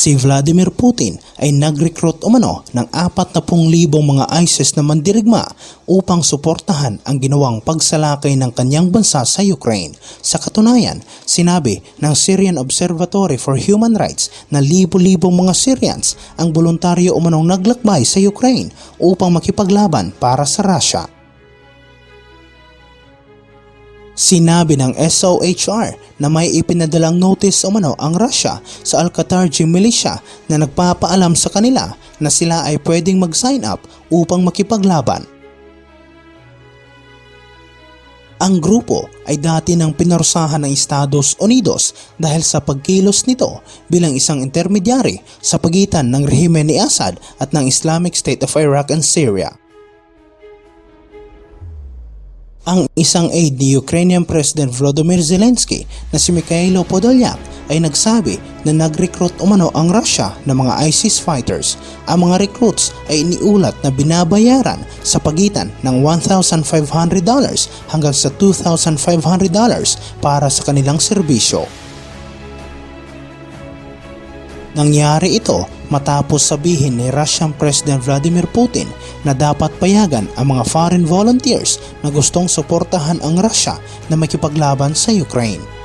si Vladimir Putin ay nag-recruit umano ng 40,000 mga ISIS na mandirigma upang suportahan ang ginawang pagsalakay ng kanyang bansa sa Ukraine. Sa katunayan, sinabi ng Syrian Observatory for Human Rights na libo-libong mga Syrians ang voluntaryo umanong naglakbay sa Ukraine upang makipaglaban para sa Russia. Sinabi ng SOHR na may ipinadalang notice umano ang Russia sa Al-Qatarji militia na nagpapaalam sa kanila na sila ay pwedeng mag-sign up upang makipaglaban. Ang grupo ay dati ng pinarusahan ng Estados Unidos dahil sa pagkilos nito bilang isang intermediary sa pagitan ng rehimen ni Assad at ng Islamic State of Iraq and Syria. Ang isang aide ni Ukrainian President Volodymyr Zelensky na si Mikhailo Podolyak ay nagsabi na nag-recruit umano ang Russia ng mga ISIS fighters. Ang mga recruits ay iniulat na binabayaran sa pagitan ng $1,500 hanggang sa $2,500 para sa kanilang serbisyo. Nangyari ito matapos sabihin ni Russian President Vladimir Putin na dapat payagan ang mga foreign volunteers na gustong suportahan ang Russia na makipaglaban sa Ukraine.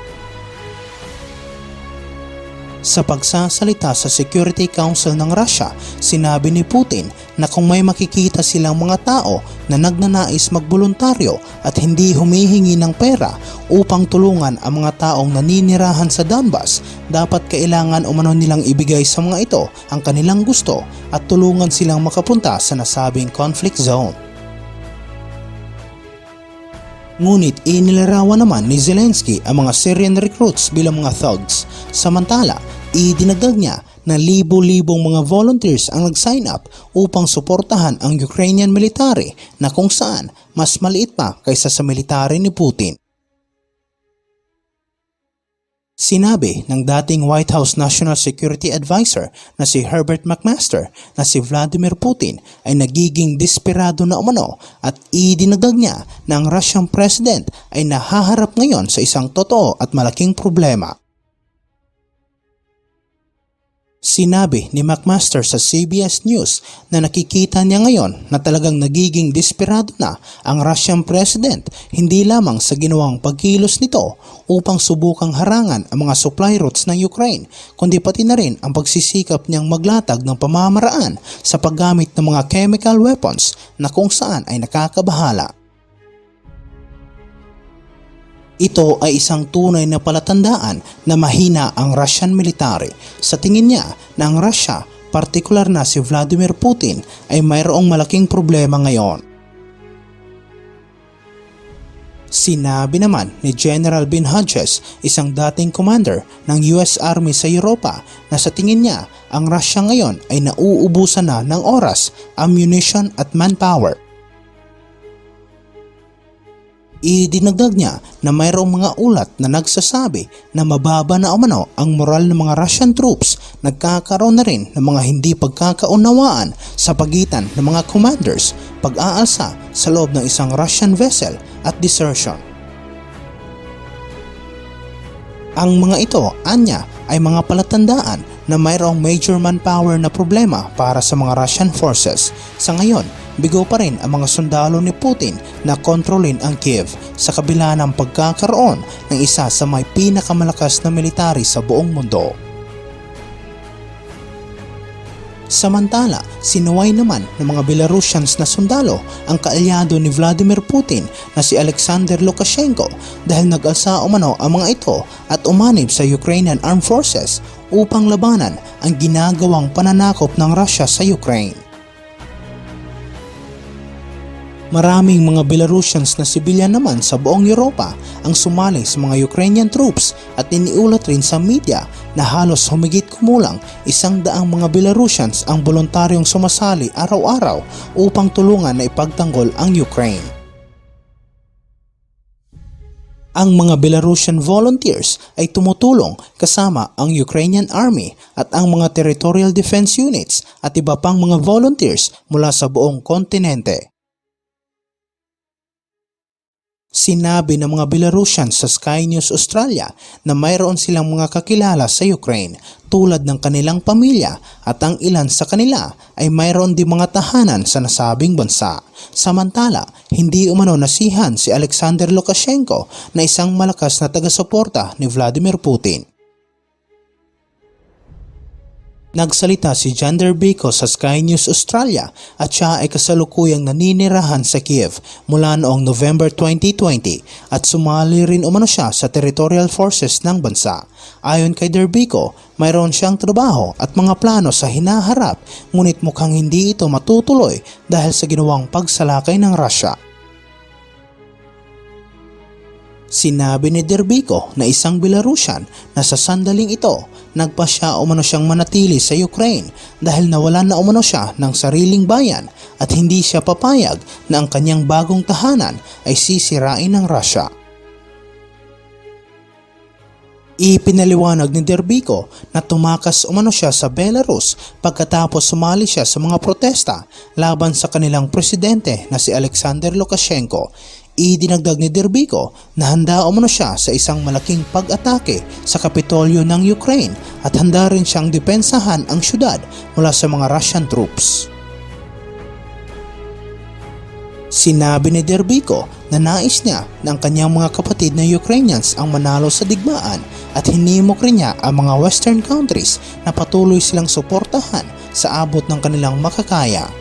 Sa pagsasalita sa Security Council ng Russia, sinabi ni Putin na kung may makikita silang mga tao na nagnanais magboluntaryo at hindi humihingi ng pera upang tulungan ang mga taong naninirahan sa Donbas, dapat kailangan umano nilang ibigay sa mga ito ang kanilang gusto at tulungan silang makapunta sa nasabing conflict zone. Ngunit inilarawan naman ni Zelensky ang mga Syrian recruits bilang mga thugs. Samantala, idinagdag niya na libo-libong mga volunteers ang nag-sign up upang suportahan ang Ukrainian military na kung saan mas maliit pa kaysa sa military ni Putin. Sinabi ng dating White House National Security Advisor na si Herbert McMaster na si Vladimir Putin ay nagiging desperado na umano at idinagdag niya na ang Russian President ay nahaharap ngayon sa isang totoo at malaking problema. Sinabi ni McMaster sa CBS News na nakikita niya ngayon na talagang nagiging desperado na ang Russian President hindi lamang sa ginawang pagkilos nito upang subukang harangan ang mga supply routes ng Ukraine kundi pati na rin ang pagsisikap niyang maglatag ng pamamaraan sa paggamit ng mga chemical weapons na kung saan ay nakakabahala. Ito ay isang tunay na palatandaan na mahina ang Russian military. Sa tingin niya na ang Russia, partikular na si Vladimir Putin, ay mayroong malaking problema ngayon. Sinabi naman ni General Bin Hodges, isang dating commander ng US Army sa Europa, na sa tingin niya ang Russia ngayon ay nauubusan na ng oras, ammunition at manpower. Idinagdag niya na mayroong mga ulat na nagsasabi na mababa na umano ang moral ng mga Russian troops nagkakaroon na rin ng mga hindi pagkakaunawaan sa pagitan ng mga commanders, pag-aalsa sa loob ng isang Russian vessel at desertion. Ang mga ito, anya, ay mga palatandaan na mayroong major manpower na problema para sa mga Russian forces. Sa ngayon, bigo pa rin ang mga sundalo ni Putin na kontrolin ang Kiev sa kabila ng pagkakaroon ng isa sa may pinakamalakas na military sa buong mundo. Samantala, sinuway naman ng mga Belarusians na sundalo ang kaalyado ni Vladimir Putin na si Alexander Lukashenko dahil nag-alsa umano ang mga ito at umanib sa Ukrainian Armed Forces upang labanan ang ginagawang pananakop ng Russia sa Ukraine. Maraming mga Belarusians na sibilyan naman sa buong Europa ang sumali sa mga Ukrainian troops at iniulat rin sa media na halos humigit kumulang isang daang mga Belarusians ang voluntaryong sumasali araw-araw upang tulungan na ipagtanggol ang Ukraine. Ang mga Belarusian volunteers ay tumutulong kasama ang Ukrainian Army at ang mga Territorial Defense Units at iba pang mga volunteers mula sa buong kontinente. Sinabi ng mga Belarusian sa Sky News Australia na mayroon silang mga kakilala sa Ukraine tulad ng kanilang pamilya at ang ilan sa kanila ay mayroon din mga tahanan sa nasabing bansa. Samantala, hindi umano nasihan si Alexander Lukashenko na isang malakas na taga-suporta ni Vladimir Putin. Nagsalita si Jan Derbico sa Sky News Australia at siya ay kasalukuyang naninirahan sa Kiev mula noong November 2020 at sumali rin umano siya sa territorial forces ng bansa. Ayon kay Derbico, mayroon siyang trabaho at mga plano sa hinaharap ngunit mukhang hindi ito matutuloy dahil sa ginawang pagsalakay ng Russia. Sinabi ni Derbico na isang Belarusian na sa sandaling ito nagpa siya umano siyang manatili sa Ukraine dahil nawalan na umano siya ng sariling bayan at hindi siya papayag na ang kanyang bagong tahanan ay sisirain ng Russia. Ipinaliwanag ni Derbico na tumakas umano siya sa Belarus pagkatapos sumali siya sa mga protesta laban sa kanilang presidente na si Alexander Lukashenko. Idinagdag ni Derbico na handa umano siya sa isang malaking pag-atake sa Kapitolyo ng Ukraine at handa rin siyang depensahan ang syudad mula sa mga Russian troops. Sinabi ni Derbico na nais niya na ang kanyang mga kapatid na Ukrainians ang manalo sa digmaan at hinimok rin niya ang mga western countries na patuloy silang suportahan sa abot ng kanilang makakaya.